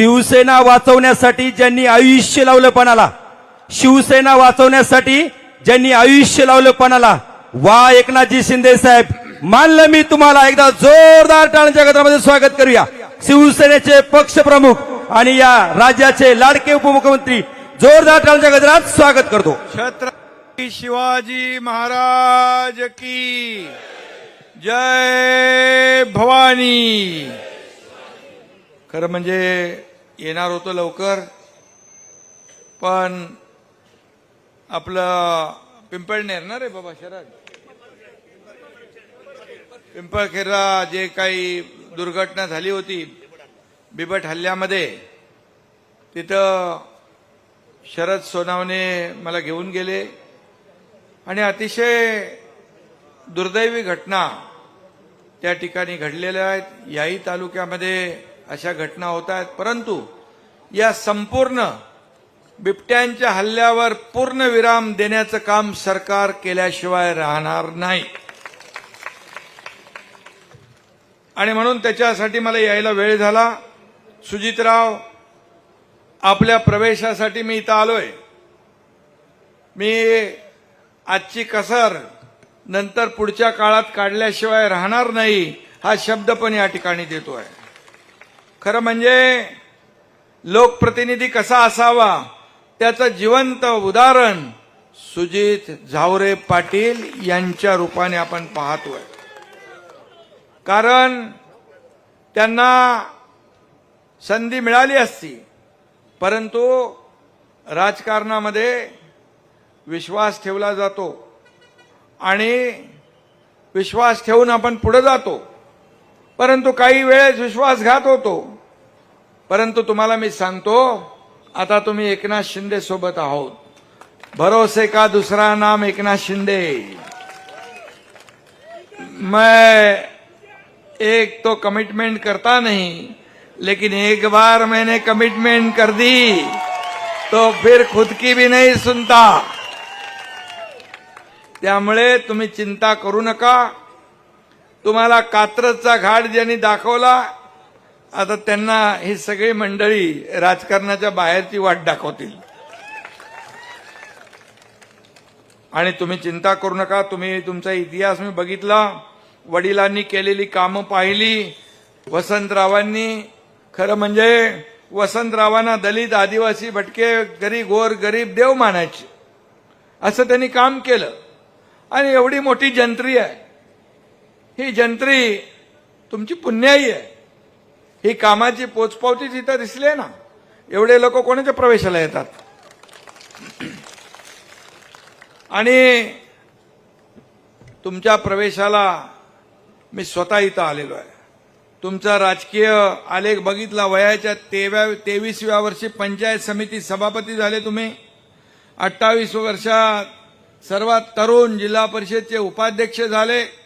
शिवसेना वाचवण्यासाठी ज्यांनी आयुष्य लावलं पणाला शिवसेना वाचवण्यासाठी ज्यांनी आयुष्य लावलं पणाला वा एकनाथजी शिंदे साहेब मानलं मी तुम्हाला एकदा जोरदार टाळ्यांच्या गजरामध्ये स्वागत करूया. शिवसेनेचे पक्षप्रमुख आणि या राज्याचे लाडके उपमुख्यमंत्री जोरदार टाळ्यांच्या गजरात स्वागत करतो. छत्रपती शिवाजी महाराज की जय भवानी. खरं म्हणजे येणार होतं लवकर. पण आपलं पिंपळनेर ना रे बाबा शरद? पिंपळखेरला जे काही दुर्घटना झाली होती बिबट हल्ल्यामध्ये तिथं शरद सोनावणे मला घेऊन गेले. आणि अतिशय दुर्दैवी घटना त्या ठिकाणी घडलेल्या आहेत. याही तालुक्यामध्ये अशा घटना होत आहेत. परंतु या संपूर्ण बिबट्यांच्या हल्ल्यावर पूर्ण विराम देण्याचं काम सरकार केल्याशिवाय राहणार नाही. आणि म्हणून त्याच्यासाठी मला यायला वेळ झाला. सुजितराव आपल्या प्रवेशासाठी मी इथं आलोय. मी आजची कसर नंतर पुढच्या काळात काढल्याशिवाय राहणार नाही हा शब्द पण या ठिकाणी देतो आहे खरं म्हणजे लोकप्रतिनिधी कसा असावा त्याचं जिवंत उदाहरण सुजित झावरे पाटील यांच्या रूपाने आपण पाहतोय. कारण त्यांना संधी मिळाली असती परंतु राजकारणामध्ये विश्वास ठेवला जातो आणि विश्वास ठेवून आपण पुढे जातो. परंतु काही वेळेस विश्वासघात होतो. परंतु तुम्हाला मी सांगतो आता तुम्ही एकनाथ शिंदे सोबत आहोत. भरोसे का दुसरा नाम एकनाथ शिंदे? मैं एक तो कमिटमेंट करता नहीं लेकिन एक बार मैंने कमिटमेंट कर दी तो फिर खुद की भी नहीं सुनता। त्यामुळे तुम्ही चिंता करू नका. तुम्हाला कात्रजचा घाट ज्यांनी दाखवला आता त्यांना ही सगळी मंडळी राजकारणाच्या बाहेरची वाट दाखवतील. आणि तुम्ही चिंता करू नका तुम्ही तुमचा इतिहास मी बघितला वडिलांनी केलेली कामं पाहिली वसंतरावांनी खरं म्हणजे वसंतरावांना दलित आदिवासी भटके गरीब गोर गरीब देव मानायचे. असं त्यांनी काम केलं. आणि एवढी मोठी जंत्री आहे. ही जंत्री तुमची पुण्याई आहे. ही कामाची पोचपावती तिथं दिसली ना एवढे लोक कोणाच्या प्रवेशाला येतात? आणि तुमच्या प्रवेशाला मी स्वतः इथं आलेलो आहे. तुमचा राजकीय आलेख बघितला वयाच्या तेव्या तेवीसव्या वर्षी पंचायत समिती सभापती झाले तुम्ही. अठ्ठावीस वर्षात सर्वात तरुण जिल्हा परिषदचे उपाध्यक्ष झाले.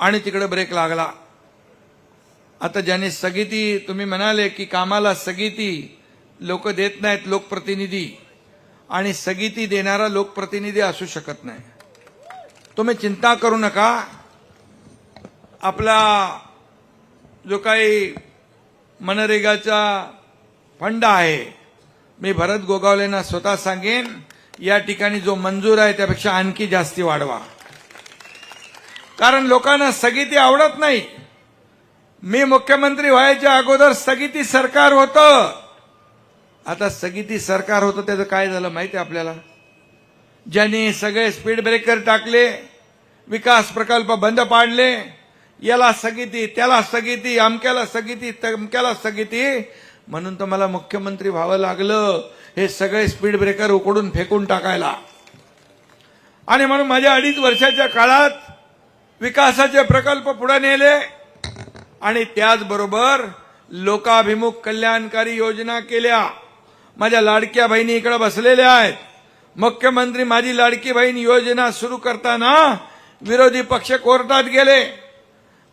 आणि तिकडे ब्रेक लागला. आता ज्याने स्थगिती तुम्ही म्हणाले की कामाला स्थगिती लोक देत नाहीत लोकप्रतिनिधी. आणि स्थगिती देणारा लोकप्रतिनिधी असू शकत नाही. तुम्ही चिंता करू नका. आपला जो काही मनरेगाचा फंड आहे मी भरत गोगावलेंना स्वतः सांगेन या ठिकाणी जो मंजूर आहे त्यापेक्षा आणखी जास्ती वाढवा. कारण लोकांना स्थगिती आवडत नाही. मी मुख्यमंत्री व्हायच्या अगोदर स्थगिती सरकार होतं. आता स्थगिती सरकार होतं त्याचं काय झालं माहिती आहे आपल्याला? ज्यांनी सगळे स्पीड ब्रेकर टाकले विकास प्रकल्प बंद पाडले याला स्थगिती त्याला स्थगिती अमक्याला स्थगिती तमक्याला स्थगिती म्हणून तर मला मुख्यमंत्री व्हावं लागलं. हे सगळे स्पीड ब्रेकर उकडून फेकून टाकायला. आणि म्हणून माझ्या अडीच वर्षाच्या काळात विकासाचे प्रकल्प पुढे नेले आणि त्याचबरोबर लोकाभिमुख कल्याणकारी योजना केल्या. माझ्या लाडक्या बहिणी इकडे बसलेल्या आहेत. मुख्यमंत्री माझी लाडकी बहीण योजना सुरू करताना विरोधी पक्ष कोर्टात गेले.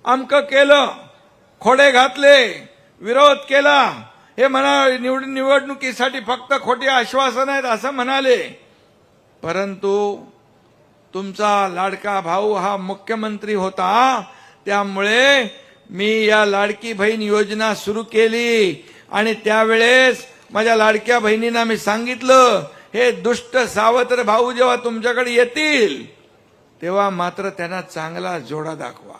अमक केलं खोडे घातले विरोध केला. हे म्हणा निवड निवडणुकीसाठी फक्त खोटी आश्वासन आहेत असं म्हणाले. परंतु तुमचा लाडका भाऊ हा मुख्यमंत्री होता त्यामुळे मी या लाडकी बहीण योजना सुरू केली. आणि त्यावेळेस माझ्या लाडक्या बहिणींना मी सांगितलं हे दुष्ट सावत्र भाऊ जेव्हा तुमच्याकडे येतील तेव्हा मात्र त्यांना चांगला जोडा दाखवा.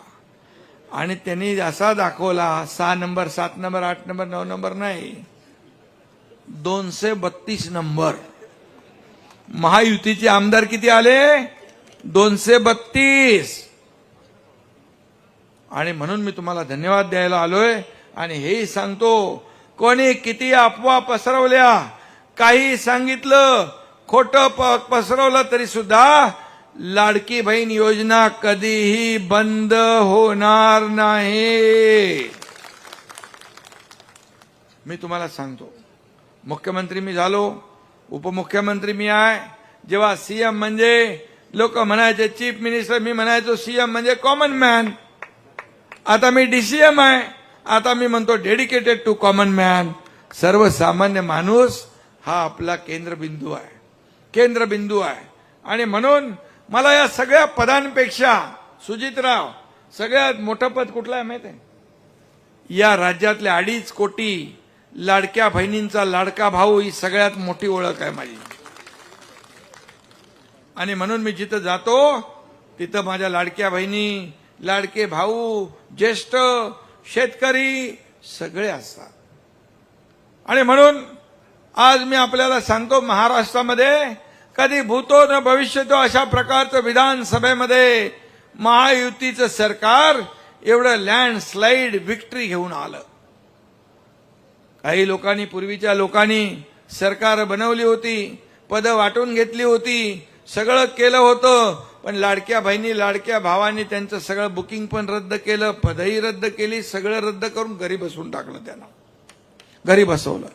आणि त्यांनी असा दाखवला सहा नंबर सात नंबर आठ नंबर नऊ नंबर नाही दोनशे बत्तीस नंबर. महायुतीचे आमदार किती आले? दोनशे बत्तीस. आणि म्हणून मी तुम्हाला धन्यवाद द्यायला आलोय. आणि हेही सांगतो कोणी किती अफवा पसरवल्या काही सांगितलं खोटं पसरवलं तरी सुद्धा लाडकी बहीण योजना कधीही बंद होणार नाही. मी तुम्हाला सांगतो मुख्यमंत्री मी झालो उपमुख्यमंत्री मी आहे. जेव्हा सीएम म्हणजे लोक म्हणायचे चीफ मिनिस्टर मी म्हणायचो सीएम म्हणजे कॉमन मॅन आता मी डीसीएम आहे. आता मी म्हणतो डेडिकेटेड टू कॉमन मॅन सर्वसामान्य माणूस हा आपला केंद्रबिंदू आहे. केंद्रबिंदू आहे. आणि म्हणून मला या सगळ्या पदांपेक्षा सुजितराव सगळ्यात मोठं पद कुठलं आहे माहिती आहे? या राज्यातल्या अडीच कोटी लाडक्या बहिणींचा लाडका भाऊ ही सगळ्यात मोठी ओळख आहे माझी. आणि म्हणून मी जिथं जातो तिथं माझ्या लाडक्या बहिणी लाडके भाऊ ज्येष्ठ शेतकरी सगळे असतात. आणि म्हणून आज मी आपल्याला सांगतो महाराष्ट्रामध्ये कधी भूतो न भविष्यतो अशा प्रकारचं विधानसभेमध्ये महायुतीचं सरकार एवढं लँडस्लाईड विक्ट्री घेऊन आलं. काही लोकांनी पूर्वीच्या लोकांनी सरकार बनवली होती पदं वाटून घेतली होती सगळं केलं होतं पण लाडक्या बहिणी लाडक्या भावांनी त्यांचं सगळं बुकिंग पण रद्द केलं पदही रद्द केली सगळं रद्द करून घरी बसवून टाकलं त्यांना. घरी बसवलं.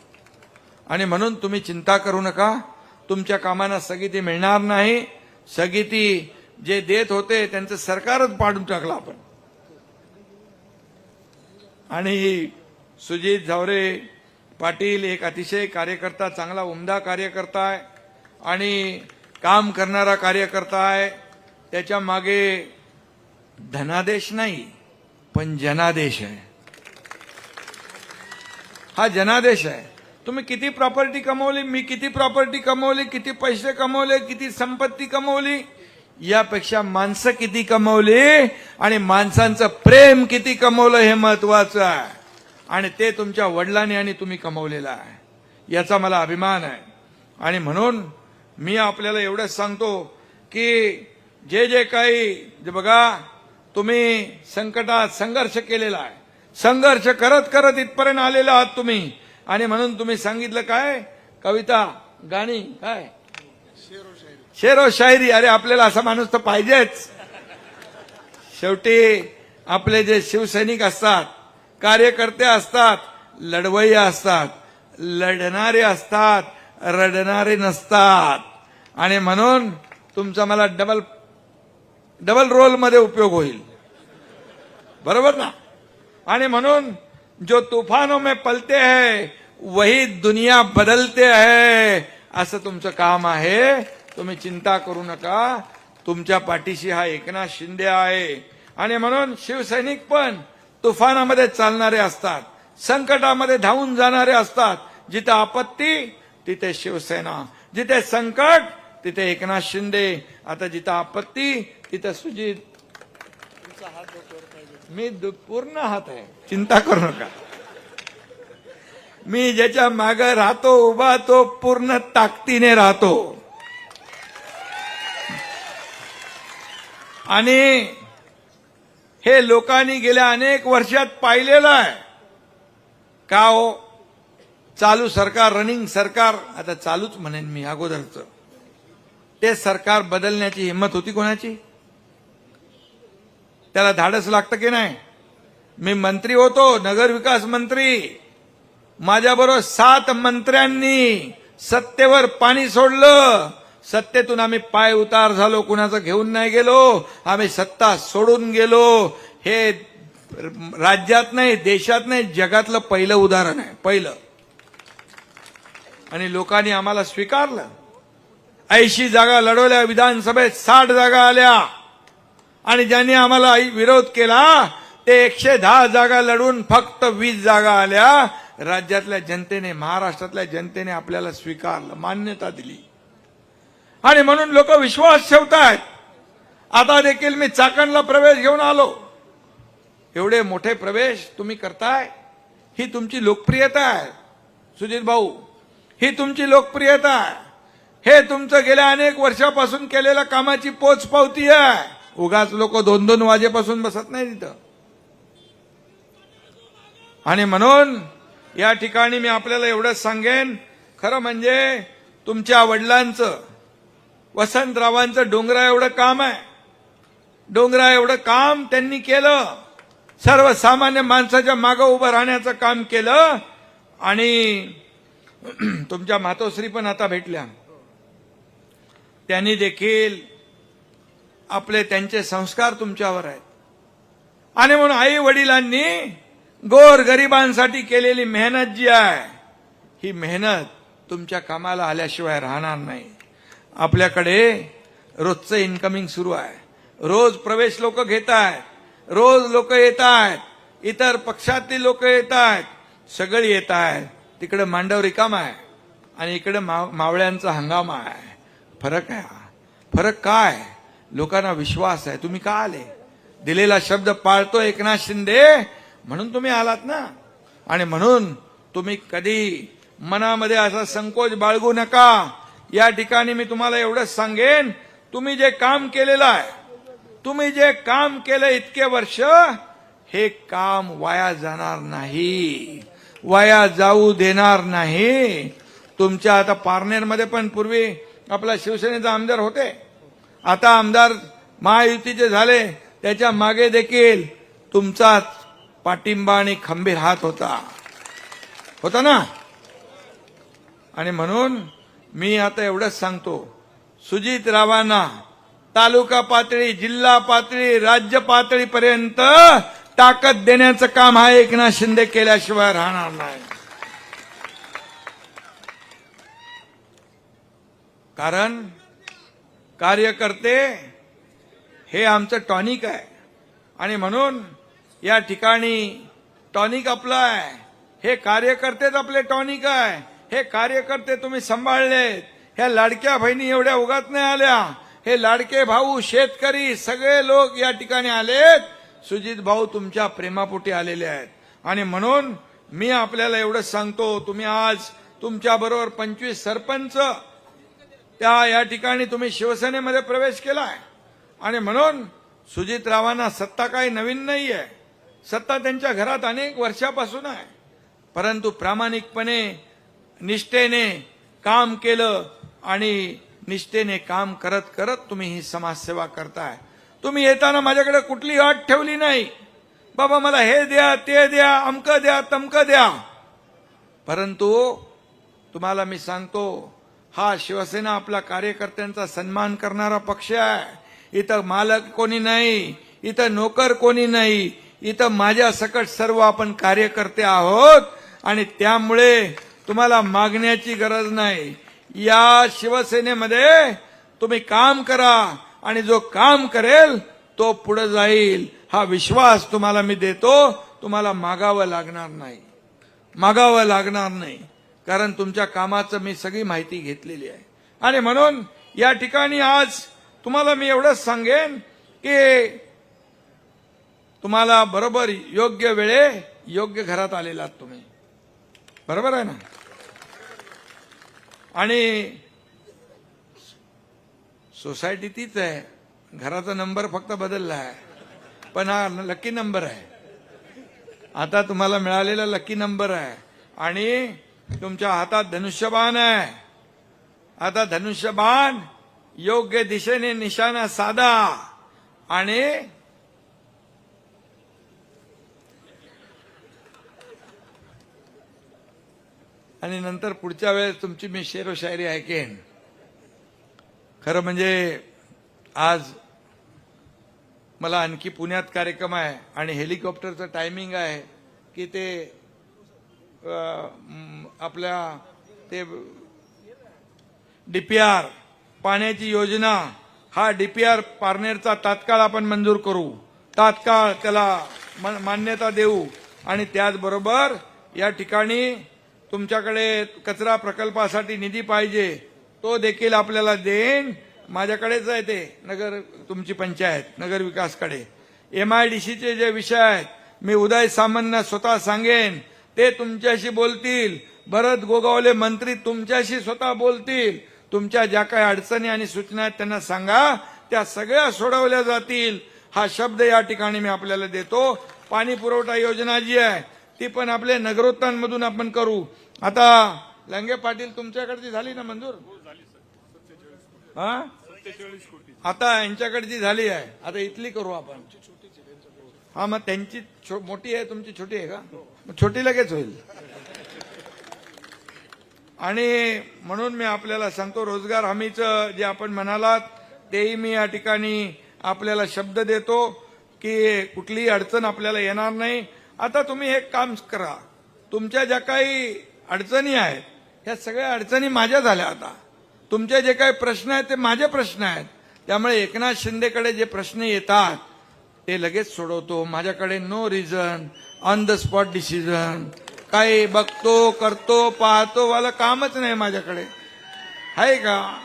आणि म्हणून तुम्ही चिंता करू नका तुमच्या कामांना स्थगिती मिळणार नाही. स्थगिती जे देत होते त्यांचं सरकारच पाडून टाकलं आपण. आणि सुजित झावरे पाटील एक अतिशय कार्यकर्ता चांगला उमदा कार्यकर्ता आहे. आणि काम करणारा कार्यकर्ता आहे त्याच्यामागे धनादेश नाही पण जनादेश आहे. हा जनादेश आहे. तुम्ही किती प्रॉपर्टी कमवली मी किती प्रॉपर्टी कमवली किती पैसे कमवले किती संपत्ती कमवली यापेक्षा माणसं किती कमवली आणि माणसांचं प्रेम किती कमवलं हे महत्वाचं आहे. आणि ते तुमच्या वडिलांनी आणि तुम्ही कमवलेलं आहे. याचा मला अभिमान आहे. आणि म्हणून मी आपल्याला एवढंच सांगतो की जे जे काही जे बघा तुम्ही संकटात संघर्ष केलेला आहे. संघर्ष करत करत इथपर्यंत आलेला आहात तुम्ही. आणि म्हणून तुम्ही सांगितलं काय? कविता गाणी काय? शेरो शायरी. अरे आपल्याला असा माणूस तर पाहिजेच. शेवटी आपले जे शिवसैनिक असतात कार्यकर्ते असतात लढवय्या असतात लढणारे असतात रडणारे नसतात. आणि म्हणून तुमचा मला डबल डबल रोलमध्ये उपयोग होईल. बरोबर ना? आणि म्हणून जो तुफानो में पलते है वही दुनिया बदलते है. असं तुमचं काम आहे. तुम्ही चिंता करू नका. तुमच्या पाठीशी हा एकनाथ शिंदे आहे. आणि म्हणून शिवसैनिक पण तुफानामध्ये चालणारे असतात. संकटामध्ये धावून जाणारे असतात. जिथं आपत्ती तिथे शिवसेना जिथे संकट तिथे एकनाथ शिंदे. आता जिथं आपत्ती तिथे सुजित. मी पूर्ण हात आहे. चिंता करू नका. मी ज्याच्या माग राहतो उभा तो पूर्ण ताकदीने राहतो. आणि हे लोकांनी गेल्या अनेक वर्षात पाहिलेलं आहे. का हो? चालू सरकार रनिंग सरकार आता चालूच म्हणेन मी अगोदरच. ते सरकार बदलण्याची हिंमत होती कोणाची? त्याला धाडस लागतं की नाही? मी मंत्री होतो नगरविकास मंत्री. माझ्याबरोबर सात मंत्र्यांनी सत्तेवर पाणी सोडलं. सत्तेतून आम्ही पाय उतार झालो कुणाचं घेऊन नाही गेलो. आम्ही सत्ता सोडून गेलो. हे राज्यात नाही देशात नाही जगातलं पहिलं उदाहरण आहे पहिलं. आणि लोकांनी आम्हाला स्वीकारलं. ऐंशी जागा लढवल्या विधानसभेत साठ जागा आल्या. आणि ज्यांनी आम्हाला विरोध केला ते एकशे दहा जागा लढून फक्त वीस जागा आल्या. राज्यातल्या जनतेने महाराष्ट्रातल्या जनतेने आपल्याला स्वीकारलं मान्यता दिली. आणि म्हणून लोक विश्वास ठेवतायत. आता देखील मी चाकणला प्रवेश घेऊन आलो. एवढे मोठे प्रवेश तुम्ही करताय ही तुमची लोकप्रियता आहे. सुजित भाऊ ही तुमची लोकप्रियता आहे. हे तुमचं गेल्या अनेक वर्षापासून केलेल्या कामाची पोच पावती आहे. उगाच लोक दोन दोन वाजेपासून बसत नाही तिथं आणि म्हणून या ठिकाणी मी आपल्याला एवढंच सांगेन खरं म्हणजे तुमच्या वडिलांचं वसंतरावांचं डोंगरा एवढं काम आहे. डोंगरा एवढं काम त्यांनी केलं. सर्वसामान्य माणसाच्या मागं उभं राहण्याचं काम केलं. आणि तुमच्या मातोश्री पण आता भेटल्या. त्यांनी देखील आपले त्यांचे संस्कार तुमच्यावर आहेत. आणि म्हणून आई वडिलांनी गोर गरिबांसाठी केलेली मेहनत जी आहे ही मेहनत तुमच्या कामाला आल्याशिवाय राहणार नाही. आपल्याकडे रोजचं इन्कमिंग सुरू आहे. रोज प्रवेश लोक घेत आहेत रोज लोक येत आहेत इतर पक्षातली लोक येत आहेत सगळी येत आहेत. तिकडे मांडव रिकाम आहे आणि इकडे माव मावळ्यांचा हंगाम आहे. फरक आहे हा. फरक काय? लोकांना विश्वास आहे. तुम्ही का आले? दिलेला शब्द पाळतो एकनाथ शिंदे. म्हणून तुम्ही आलात ना? आणि म्हणून तुम्ही कधी मनामध्ये असा संकोच बाळगू नका. या ठिकाणी मी तुम्हाला एवढंच सांगेन तुम्ही जे काम केलेलं आहे तुम्ही जे काम केलं इतके वर्ष हे काम वाया जाणार नाही. वाया जाऊ देणार नाही. तुमच्या आता पारनेरमध्ये पण पूर्वी आपला शिवसेनेचा आमदार होते. आता आमदार महायुतीचे झाले त्याच्यामागे देखील तुमचाच पाठिंबा आणि खंबीर हात होता. होता ना? आणि म्हणून मी आता एवढंच सांगतो. सुजित रावांना तालुका पातळी जिल्हा पातळी राज्य पातळीपर्यंत ताकद देण्याचं काम हा एकनाथ शिंदे केल्याशिवाय राहणार नाही. कारण कार्यकर्ते हे आमचं टॉनिक आहे. आणि म्हणून या ठिकाणी टॉनिक आपलं आहे. हे कार्यकर्तेच आपले टॉनिक आहे. हे कार्यकर्ते तुम्ही सांभाळलेत. ह्या लाडक्या बहिणी एवढ्या उगात नाही आल्या. हे लाडके भाऊ शेतकरी सगळे लोक या ठिकाणी आलेत. सुजित भाऊ तुमच्या प्रेमापोटी आलेले आहेत. आणि म्हणून मी आपल्याला एवढंच सांगतो तुम्ही आज तुमच्या बरोबर पंचवीस सरपंच त्या या ठिकाणी तुम्ही शिवसेनेमध्ये प्रवेश केलाय. आणि म्हणून सुजितरावांना सत्ता काही नवीन नाही आहे सत्ता त्यांच्या घरात अनेक वर्षापासून आहे. परंतु प्रामाणिकपणे निष्ठेने काम केलं आणि निष्ठेने काम करत करत तुम्ही ही समाजसेवा करताय. तुम्ही येताना माझ्याकडे कुठली अट ठेवली नाही. बाबा मला हे द्या ते द्या अमक द्या तमक द्या. परंतु तुम्हाला मी सांगतो हा शिवसेना आपला कार्यकर्त्यांचा सन्मान करणारा पक्ष आहे. इथं मालक कोणी नाही इथं नोकर कोणी नाही इथं माझ्या सकट सर्व आपण कार्यकर्ते आहोत. आणि त्यामुळे तुम्हाला मागण्याची गरज नाही. या शिवसेनेमध्ये तुम्ही काम करा आणि जो काम करेल तो पुढे जाईल. हा विश्वास तुम्हाला मी देतो तुम्हाला मागावं लागणार नाही. मागावं लागणार नाही. कारण तुमच्या कामाचं मी सगळी माहिती घेतलेली आहे. आणि म्हणून या ठिकाणी आज तुम्हाला मी एवढंच सांगेन की तुम्हाला बरोबर योग्य वेळे योग्य घरात आलेलात तुम्ही. बरोबर आहे ना? आणि सोसायटी तीच आहे. घराचा नंबर फक्त बदलला आहे. पण हा लकी नंबर आहे. आता तुम्हाला मिळालेला लकी नंबर आहे. आणि तुमच्या हातात धनुष्यबाण आहे. आता धनुष्यबाण योग्य दिशेने निशाणा साधा. आणि आणि नंतर पुढच्या वेळेस तुमची मी शेरो शायरी ऐकेन. खरं म्हणजे आज मला आणखी पुण्यात कार्यक्रम आहे आणि हेलिकॉप्टरचं टायमिंग आहे की ते आपल्या ते डीपीआर पाण्याची योजना हा डीपीआर पारनेरचा तात्काळ आपण मंजूर करू. तात्काळ त्याला मान्यता देऊ. आणि त्याचबरोबर या ठिकाणी तुमच्याकडे कचरा प्रकल्पासाठी निधी पाहिजे. तो देखील आपल्याला देईन. माझ्याकडेच आहे ते. नगर तुमची पंचायत नगर विकासकडे. एम आय डी सीचे जे विषय आहेत मी उदय सामंतना स्वतः सांगेन. ते तुमच्याशी बोलतील. भरत गोगावले मंत्री तुमच्याशी स्वतः बोलतील. तुमच्या ज्या काही अडचणी आणि सूचना आहेत त्यांना सांगा. त्या सगळ्या सोडवल्या जातील. हा शब्द या ठिकाणी मी आपल्याला देतो. पाणी पुरवठा योजना जी आहे ती पण आपले नगरोत्थानमधून आपण करू. आता लंगे पाटील तुमच्याकडची झाली ना मंजूर? हा? आता जी झाली आहे आता इथली करू आपण. हा मग त्यांची छो- मोठी आहे तुमची छोटी आहे का? मग छोटी लगेच होईल. आणि म्हणून मी आपल्याला सांगतो रोजगार हमीचं जे आपण म्हणालात तेही मी या ठिकाणी आपल्याला शब्द देतो की कुठलीही अडचण आपल्याला येणार नाही. आता तुम्ही हे काम करा. तुमच्या ज्या काही अडचणी आहेत ह्या सगळ्या अडचणी माझ्या झाल्या आता. तुमचे जे काही प्रश्न आहेत ते माझे प्रश्न आहेत. त्यामुळे एकनाथ शिंदेकडे जे प्रश्न येतात ते लगेच सोडवतो. माझ्याकडे no reason on the spot decision काही बघतो करतो पाहतो वाला कामच नाही माझ्याकडे. आहे का?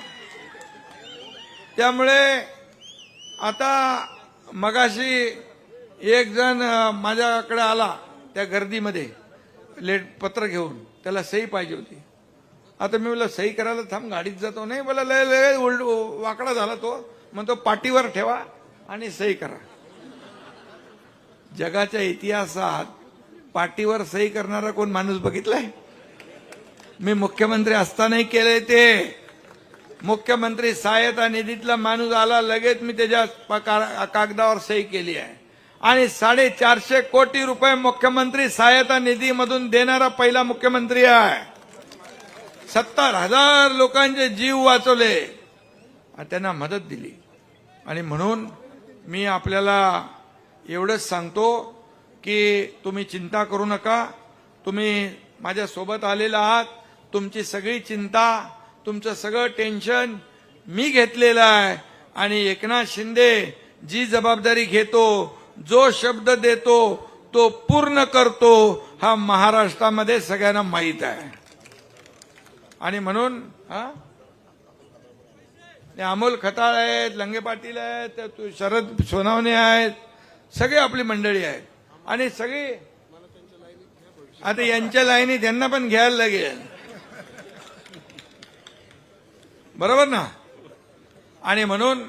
त्यामुळे आता मगाशी एक जण माझ्याकडे आला त्या गर्दीमध्ये. लेट पत्र घेऊन. त्याला सही पाहिजे होती. आता मी बोला सही करायला थांब गाडीत जातो. नाही मला लय लय उलट वाकडा झाला तो. म्हणतो पाठीवर ठेवा आणि सही करा. जगाच्या इतिहासात पाठीवर सही करणारा कोण माणूस बघितलाय? मी मुख्यमंत्री असतानाही केलंय ते. मुख्यमंत्री सहायता निधीतला माणूस आला लगेच मी त्याच्या का- कागदावर सही केली आहे. आणि साडेचारशे कोटी रुपये मुख्यमंत्री सहायता निधीमधून देणारा पहिला मुख्यमंत्री आहे. सत्तर हजार लोकांचे जीव वाचवले. आणि त्यांना मदत दिली. आणि म्हणून मी आपल्याला एवढंच सांगतो की तुम्ही चिंता करू नका. तुम्ही माझ्यासोबत आलेला आहात. तुमची सगळी चिंता तुमचं सगळं टेन्शन मी घेतलेलं आहे. आणि एकनाथ शिंदे जी जबाबदारी घेतो जो शब्द देतो तो पूर्ण करतो हा महाराष्ट्रामध्ये सगळ्यांना माहीत आहे. आणि म्हणून हा? ते अमोल खताळ आहेत लंगे पाटील आहेत तू- शरद सोनावणे आहेत सगळी आपली मंडळी आहेत. आणि सगळी आता यांच्या लाईनी त्यांना पण घ्यायला लागेल. बरोबर ना? आणि म्हणून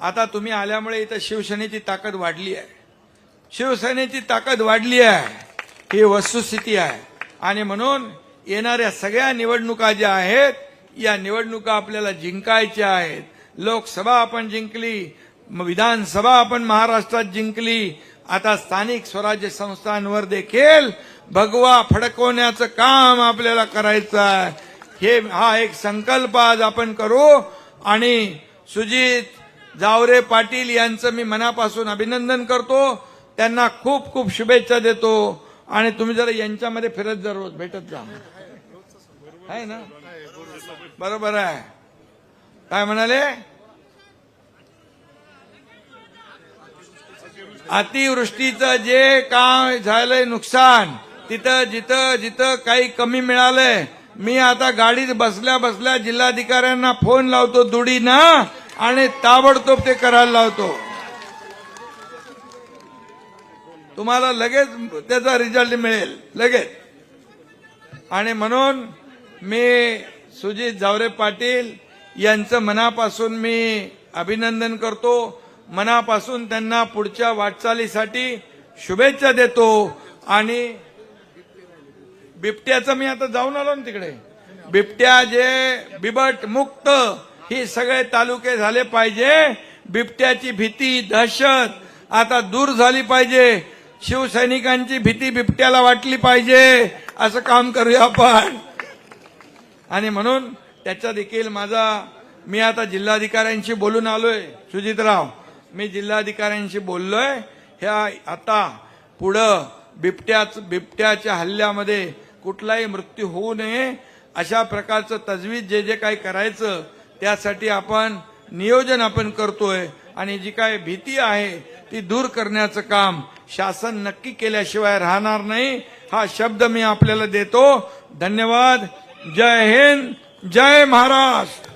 आता तुम्ही आल्यामुळे इथं शिवसेनेची ताकद वाढली आहे. शिवसेनेची ताकद वाढली आहे. ही वस्तुस्थिती आहे. आणि म्हणून येणाऱ्या सगळ्या निवडणुका ज्या आहेत या निवडणुका आपल्याला जिंकायच्या आहेत. लोकसभा आपण जिंकली म- विधानसभा आपण महाराष्ट्रात जिंकली आता स्थानिक स्वराज्य संस्थांवर देखील भगवा फडकवण्याचं काम आपल्याला करायचं आहे. हे हा एक संकल्प आज आपण करू. आणि सुजित जावरे पाटील यांचं मी मनापासून अभिनंदन करतो. त्यांना खूप खूप शुभेच्छा देतो. आणि तुम्ही जरा यांच्यामध्ये फिरत जा रोज भेटत जा. आहे ना? बरोबर आहे. काय म्हणाले? अतिवृष्टीचं जे काय झालंय नुकसान तिथं जिथं जिथं काही कमी मिळालंय मी आता गाडीत बसल्या बसल्या जिल्हाधिकाऱ्यांना फोन लावतो दुडीनं आणि ताबडतोब ते करायला लावतो. तुम्हाला लगेच त्याचा रिझल्ट मिळेल लगेच. आणि म्हणून मी सुजित जावरे पाटील यांचं मनापासून मी अभिनंदन करतो. मनापासून त्यांना पुढच्या वाटचालीसाठी शुभेच्छा देतो. आणि बिबट्याचं मी आता जाऊन आलो ना तिकडे. बिबट्या जे बिबट मुक्त ही सगळे तालुके झाले पाहिजे. बिबट्याची भीती दहशत आता दूर झाली पाहिजे. शिवसैनिकांची भीती बिबट्याला वाटली पाहिजे. असं काम करूया आपण. आणि म्हणून त्याचा देखील माझा मी आता जिल्हाधिकाऱ्यांशी बोलून आलोय. सुजितराव मी जिल्हाधिकाऱ्यांशी बोललोय. ह्या आता पुढं बिबट्याच बिबट्याच्या हल्ल्यामध्ये कुठलाही मृत्यू होऊ नये. अशा प्रकारचं तजवीज जे जे काही करायचं त्यासाठी आपण नियोजन आपण करतोय. आणि जी काय भीती आहे ती दूर करण्याचं काम शासन नक्की केल्याशिवाय राहणार नाही. हा शब्द मी आपल्याला देतो. धन्यवाद. जय हिंद. जय महाराष्ट्र.